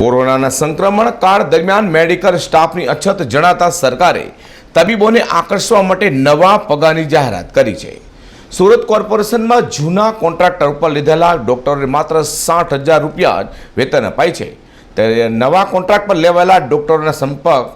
કોરોનાના સંક્રમણ કાળ દરમિયાન મેડિકલ સ્ટાફની અછત જણાતા સરકારે તબીબોને આકર્ષવા માટે નવા પગારની જાહેરાત કરી છે. સુરત કોર્પોરેશનમાં જૂના કોન્ટ્રાક્ટર ઉપર લીધેલા ડોક્ટરોને માત્ર સાઠ હજાર રૂપિયા જ વેતન અપાય છે. ત્યારે નવા કોન્ટ્રાક્ટ પર લેવાયેલા ડોક્ટરોના સંપર્ક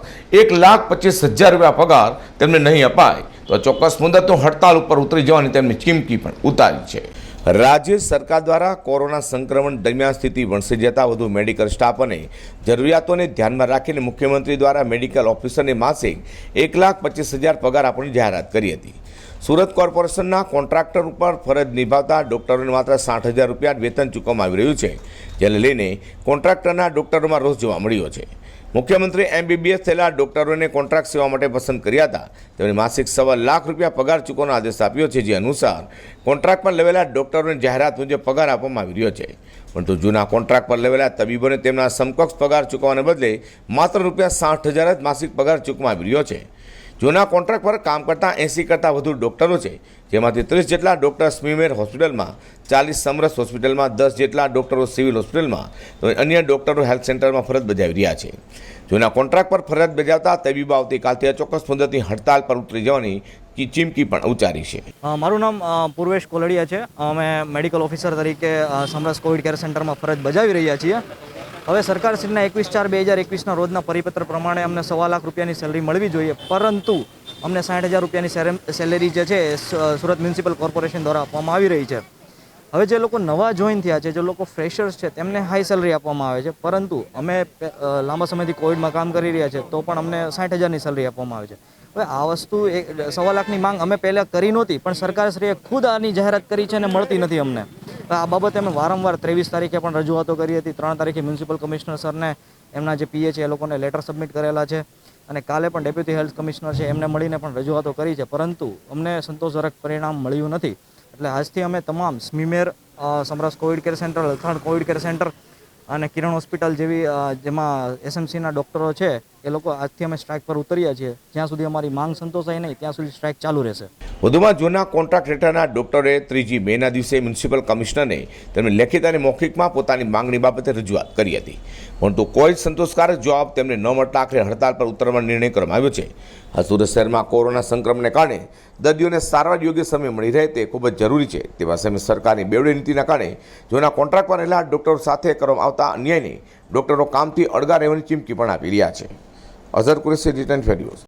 એક લાખ પચીસ હજાર રૂપિયા પગાર તેમને નહીં અપાય. તો ચોક્કસ મુદતનું હડતાલ ઉપર ઉતરી જવાની તેમની ચીમકી પણ ઉતારી છે. રાજ્ય સરકાર દ્વારા કોરોના સંક્રમણ દરમિયાન સ્થિતિ વણસી જતા વધુ મેડિકલ સ્ટાફ અને જરૂરિયાતોને ધ્યાનમાં રાખીને મુખ્યમંત્રી દ્વારા મેડિકલ ઓફિસરને માસિક એક લાખ પચીસ હજાર પગાર આપવાની જાહેરાત કરી હતી. સુરત કોર્પોરેશનના કોન્ટ્રાક્ટર ઉપર ફરજ નિભાવતા ડોક્ટરોને માત્ર સાઠ હજાર રૂપિયા વેતન ચૂકવવામાં આવી રહ્યું છે, જેને લઈને કોન્ટ્રાક્ટરના ડોક્ટરોમાં રોષ જોવા મળ્યો છે. મુખ્યમંત્રી એમબીબીએસ થયેલા ડોક્ટરોને કોન્ટ્રાક્ટ સેવા માટે પસંદ કર્યા હતા. તેમણે માસિક સવા લાખ રૂપિયા પગાર ચૂકવવાનો આદેશ આપ્યો છે, જે અનુસાર કોન્ટ્રાક્ટ પર લેવેલા ડોક્ટરોને જાહેરાત મુજબ પગાર આપવામાં આવી રહ્યો છે. પરંતુ જૂના કોન્ટ્રાક્ટ પર લેવેલા તબીબોને તેમના સમકક્ષ પગાર ચૂકવવાને બદલે માત્ર રૂપિયા સાઠ હજાર જ માસિક પગાર ચૂકવામાં આવી રહ્યો છે. જૂના કોન્ટ્રાક્ટ પર કામ કરતા એંસી કરતાં વધુ ડોક્ટરો છે. જેમાંથી ત્રીસ જેટલા ડોક્ટર સ્મીમેર હોસ્પિટલમાં, ચાલીસ સમરસ હોસ્પિટલમાં, દસ જેટલા ડોક્ટરો સિવિલ હોસ્પિટલમાં, તો અન્ય ડોક્ટરો હેલ્થ સેન્ટરમાં ફરજ બજાવી રહ્યા છે. જૂના કોન્ટ્રાક્ટ પર ફરજ બજાવતા તબીબો આવતીકાલથી અચોક્કસ મુદતની હડતાલ પર ઉતરી જવાની કી- ચીમકી પણ ઉચ્ચારી છે. મારું નામ પૂર્વેશ કોલડિયા છે. અમે મેડિકલ ઓફિસર તરીકે સમરસ કોવિડ કેર સેન્ટરમાં ફરજ બજાવી રહ્યા છીએ. હવે સરકારશ્રીના એકવીસ ચાર બે હજાર એકવીસના રોજના પરિપત્ર પ્રમાણે અમને સવા લાખ રૂપિયાની સેલરી મળવી જોઈએ. પરંતુ અમને સાઠ હજાર રૂપિયાની સેલેરી જે છે સુરત મ્યુનિસિપલ કોર્પોરેશન દ્વારા આપવામાં આવી રહી છે. હવે જે લોકો નવા જોઈન થયા છે, જે લોકો ફ્રેશર્સ છે, તેમને હાઈ સેલરી આપવામાં આવે છે. પરંતુ અમે લાંબા સમયથી કોવિડમાં કામ કરી રહ્યા છે, તો પણ અમને સાઠ હજારની સેલરી આપવામાં આવે છે. હવે આ વસ્તુ એક સવા લાખની માંગ અમે પહેલાં કરી નહોતી, પણ સરકારશ્રીએ ખુદ આની જાહેરાત કરી છે અને મળતી નથી અમને. આ બાબતે અમે વારંવાર ત્રેવીસ તારીખે પણ રજૂઆતો કરી હતી. ત્રણ તારીખે મ્યુનિસિપલ કમિશનર સરને એમના જે પીએ છે એ લોકોને લેટર સબમિટ કરેલા છે અને કાલે પણ ડેપ્યુટી હેલ્થ કમિશનર છે એમને મળીને પણ રજૂઆતો કરી છે. પરંતુ અમને સંતોષજનક પરિણામ મળ્યું નથી. એટલે આજથી અમે તમામ SMIMER Samras covid care centre Lathan covid care centre અને કિરણ હોસ્પિટલ જેવી જેમાં એસએમસીના ડૉક્ટરો છે એ લોકો આજથી અમે સ્ટ્રાઇક પર ઉતર્યા છીએ. જ્યાં સુધી અમારી માંગ સંતોષાય નહીં, ત્યાં સુધી સ્ટ્રાઇક ચાલુ રહેશે. વધુમાં જૂના કોન્ટ્રાક્ટ હેઠળના ડોક્ટરે ત્રીજી મેના દિવસે મ્યુનિસિપલ કમિશનરને તેમની લેખિત અને મૌખિકમાં પોતાની માંગણી બાબતે રજૂઆત કરી હતી. પરંતુ કોઈ જ સંતોષકારક જવાબ તેમને ન મળતા આખરે હડતાલ પર ઉતરવાનો નિર્ણય કરવામાં આવ્યો છે. આ સુરત શહેરમાં કોરોના સંક્રમણને કારણે દર્દીઓને સારવાર યોગ્ય સમય મળી રહે તે ખૂબ જ જરૂરી છે. તેવા સમયે સરકારની બેવડી નીતિના કારણે જૂના કોન્ટ્રાક્ટ પર રહેલા ડોક્ટરો સાથે કરવામાં આવતા અન્યાયને ડોક્ટરો કામથી અળગા રહેવાની ચીમકી પણ આપી રહ્યા છે. other could say return values.